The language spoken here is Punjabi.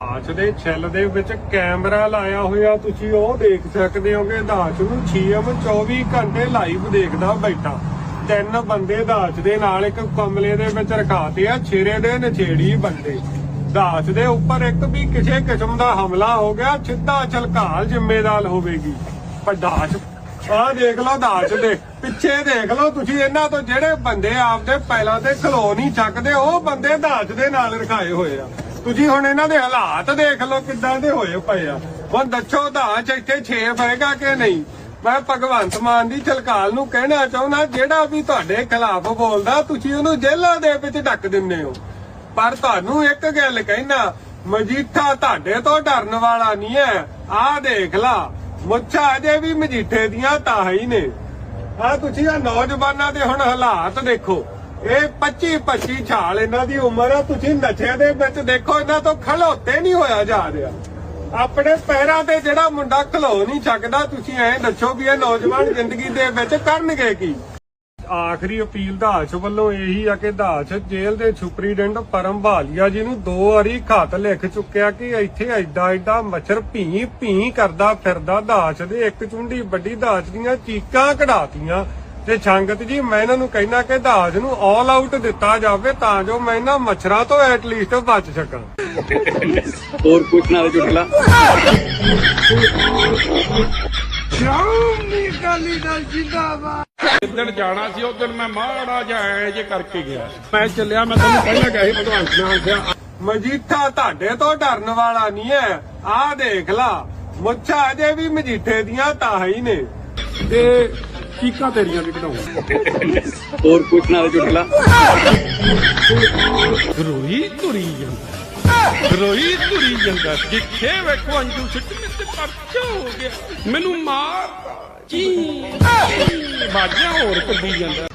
ਦਾਚ ਦੇ ਛਿੱਲ ਦੇ ਵਿੱਚ ਕੈਮਰਾ ਲਾਇਆ ਹੋਇਆ ਤੁਸੀਂ ਉਹ ਦੇਖ ਸਕਦੇ ਹੋਗੇ ਦਾਚ ਨੂੰ 6M 24 ਘੰਟੇ ਲਾਈਵ ਦੇਖਦਾ ਬੈਠਾ। ਤਿੰਨ ਬੰਦੇ ਦਾਚ ਦੇ ਨਾਲ ਇੱਕ ਕਮਲੇ ਦੇ ਵਿੱਚ ਰਖਾਤੇ ਆ, ਛੇਰੇ ਦੇ ਨਛੇੜੀ ਬੰਦੇ। ਦਾਚ ਦੇ ਉੱਪਰ ਇੱਕ ਵੀ ਕਿਸੇ ਕਿਸਮ ਦਾ ਹਮਲਾ ਹੋ ਗਿਆ, ਸਿੱਧਾ ਝਲਕਾਲ ਜ਼ਿੰਮੇਦਾਰ ਹੋਵੇਗੀ। ਪਰ ਦਾਚ ਆਹ ਦੇਖ ਲਓ ਦਾਚ ਦੇ, ਪਿੱਛੇ ਦੇਖ ਲਓ ਤੁਸੀਂ ਇਹਨਾਂ ਤੋਂ ਜਿਹੜੇ ਬੰਦੇ ਆਪਦੇ ਪਹਿਲਾਂ ਤੇ ਖਲੋ ਨਹੀਂ ਚੱਕਦੇ ਉਹ ਬੰਦੇ ਦਾਚ ਦੇ ਨਾਲ ਰਖਾਏ ਹੋਏ ਆ। ਤੁਸੀਂ ਹੁਣ ਇਹਨਾਂ ਦੇ ਹਾਲਾਤ ਦੇਖ ਲਓ ਕਿੱਦਾਂ ਦੇ ਹੋਏ ਪਏ ਆ। ਹੁਣ ਦੱਸੋ ਦਾਚ ਇੱਥੇ ਛੇ ਪਏਗਾ ਕਿ ਨਹੀਂ? ਮੈਂ ਭਗਵੰਤ ਮਾਨ ਦੀ ਝਲਕਾਲ ਨੂੰ ਕਹਿਣਾ ਚਾਹੁੰਦਾ, ਜਿਹੜਾ ਵੀ ਤੁਹਾਡੇ ਖਿਲਾਫ ਬੋਲਦਾ, ਤੁਸੀਂ ਉਹਨੂੰ ਜੇਲ੍ਹਾਂ ਦੇ ਵਿੱਚ ਡੱਕ ਦਿੰਦੇ ਹੋ। ਪਰ ਤੁਹਾਨੂੰ ਇੱਕ ਗੱਲ ਕਹਿਣਾ, ਮਜੀਠਾ ਤੁਹਾਡੇ ਤੋਂ ਡਰਨ ਵਾਲਾ ਨਹੀਂ ਹੈ। ਆਹ ਦੇਖ ਲਾ, ਮੁੱਛਾਂ ਅਜੇ ਵੀ ਮਜੀਠੇ ਦੀਆਂ ਤਾਂ ਹੀ ਨੇ। ਆ ਤੁਸੀਂ ਆ ਨੌਜਵਾਨਾਂ ਦੇ ਹੁਣ ਹਾਲਾਤ ਦੇਖੋ। ਇਹ 25 25 ਛਾਲ ਇਹਨਾਂ ਦੀ ਉਮਰ ਆ, ਤੁਸੀਂ ਨਸ਼ੇ ਦੇ ਵਿੱਚ ਦੇਖੋ, ਇਹਨਾਂ ਤੋਂ ਖਲੋਤੇ ਨਹੀਂ ਹੋਇਆ ਜਾ ਰਿਹਾ। ਆਪਣੇ ਪੈਰਾਂ ਤੇ ਜਿਹੜਾ ਮੁੰਡਾ ਖਲੋ ਨਹੀਂ ਸਕਦਾ, ਤੁਸੀਂ ਐਂ ਦੱਸੋ ਵੀ ਇਹ ਨੌਜਵਾਨ ਜ਼ਿੰਦਗੀ ਦੇ ਵਿੱਚ ਕਰਨਗੇ ਕੀ? ਆਖਰੀ ਅਪੀਲ ਦਾਸ ਵੱਲੋਂ ਇਹੀ ਆ ਕਿ ਦਾਸ ਜੇਲ੍ਹ ਦੇ ਸੁਪਰੀਡੈਂਟ ਪਰਮ ਭਾਲੀਆ ਜੀ ਨੂੰ ਦੋ ਵਾਰੀ ਖਤ ਲਿਖ ਚੁੱਕਿਆ ਕਿ ਇੱਥੇ ਐਡਾ ਐਡਾ ਮੱਛਰ ਭੀ ਭੀ ਕਰਦਾ ਫਿਰਦਾ। ਦਾਚ ਦੇ ਇੱਕ ਚੁੰਡੀ ਵੱਡੀ ਦਾਸ ਦੀਆਂ ਚੀਕਾਂ ਕਢਾਤੀਆਂ। ਤੇ ਸੰਗਤ ਜੀ ਮੈਂ ਇਹਨਾਂ ਨੂੰ ਕਹਿਣਾ ਕਿ ਦਾਜ ਨੂੰ ਆਲ ਆਊਟ ਦਿੱਤਾ ਜਾਵੇ ਤਾਂ ਜੋ ਮੈਂ ਇਹਨਾਂ ਮੱਛਰਾਂ ਤੋਂ ਐਟਲੀਸਟ ਬਚ ਸਕਾਂ। ਹੋਰ ਕੁਛ ਨਾਲ ਚੁਟਲਾ ਜਿੱਦਣ ਜਾਣਾ ਸੀ ਉਦੋਂ ਮੈਂ ਮਾੜਾ ਐ ਜੇ ਕਰਕੇ ਗਿਆ। ਮੈਂ ਚੱਲਿਆ ਮੈਂ ਤੁਹਾਨੂੰ ਪਹਿਲਾਂ ਕਿਹਾ ਸੀ ਭਗਵੰਤ ਮਾਨ ਸਿਆ ਮਜੀਠਾ ਤੁਹਾਡੇ ਤੋਂ ਡਰਨ ਵਾਲਾ ਨਹੀਂ ਹੈ। ਆਹ ਦੇਖ ਲਾ ਮੁੱਛਾਂ ਅਜੇ ਵੀ ਮਜੀਠੇ ਦੀਆਂ ਤਾਂ ਹੀ ਨੇ। ਤੇ ਚੀਕਾਂ ਤੇਰੀਆਂ ਵੀ ਕਢਾਉਂ ਹੋਰ ਕੁਛ ਨਾਲ ਚੁਟਲਾ ਰੋਈ ਤੁਰੀ ਜਾਂਦਾ ਰੋਈ ਤੁਰੀ ਜਾਂਦਾ। ਜਿੱਥੇ ਵੇਖੋ ਅੰਜੂ ਸਿੱਟ ਤੇ ਪਰਚਾ ਹੋ ਗਿਆ। ਮੈਨੂੰ ਮਾਰ ਚੀ ਬਾਜਾਂ ਹੋਰ ਕੱਢੀ ਜਾਂਦਾ।